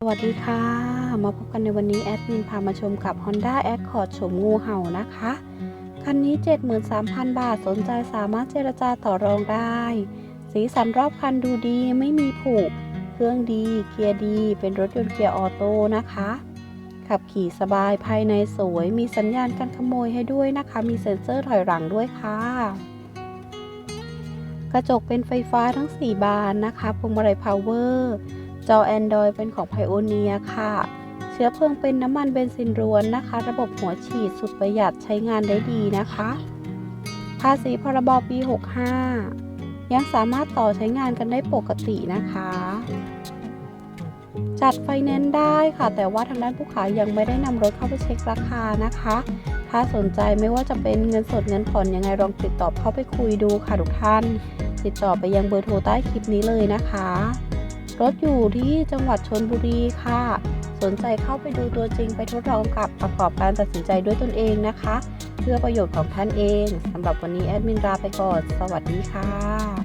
สวัสดีค่ะ มาพบกันในวันนี้แอดมินพามาชมกับ Honda Accord โฉมงูเห่านะคะ คันนี้ 73,000 บาทสนใจสามารถเจรจาต่อรองได้ สีสันรอบคันดูดีไม่มีผุเครื่องดี เกียร์ดี เป็นรถยนต์เกียร์ออโต้นะคะ ขับขี่สบายภายในสวย มีสัญญาณการขโมยให้ด้วยนะคะ มีเซ็นเซอร์ถอยหลังด้วยค่ะ กระจกเป็นไฟฟ้าทั้ง 4 บานนะคะพวงมาลัยพาวเวอร์ จอ Android เป็นของ Pioneer ค่ะ เชื้อเพลิงเป็นน้ำมันเบนซินล้วนนะคะ ระบบหัวฉีดสุดประหยัดใช้งานได้ดีนะคะ ภาษีพรบปี 65 ยังสามารถต่อใช้งานกันได้ปกตินะคะ จัดไฟแนนซ์ได้ค่ะ แต่ว่าทางด้านผู้ขายยังไม่ได้นำรถเข้าไปเช็คราคานะคะ ถ้าสนใจไม่ว่าจะเป็นเงินสดเงินผ่อนยังไงลองติดต่อเข้าไปคุยดูค่ะทุกท่าน ติดต่อไปยังเบอร์โทรใต้คลิปนี้เลยนะคะ รถอยู่ที่จังหวัดชนบุรีค่ะ สนใจเข้าไปดูตัวจริงไปทดลองกับประกอบการตัดสินใจด้วยตนเองนะคะ เพื่อประโยชน์ของท่านเองสำหรับวันนี้แอดมินลาไปก่อน สวัสดีค่ะ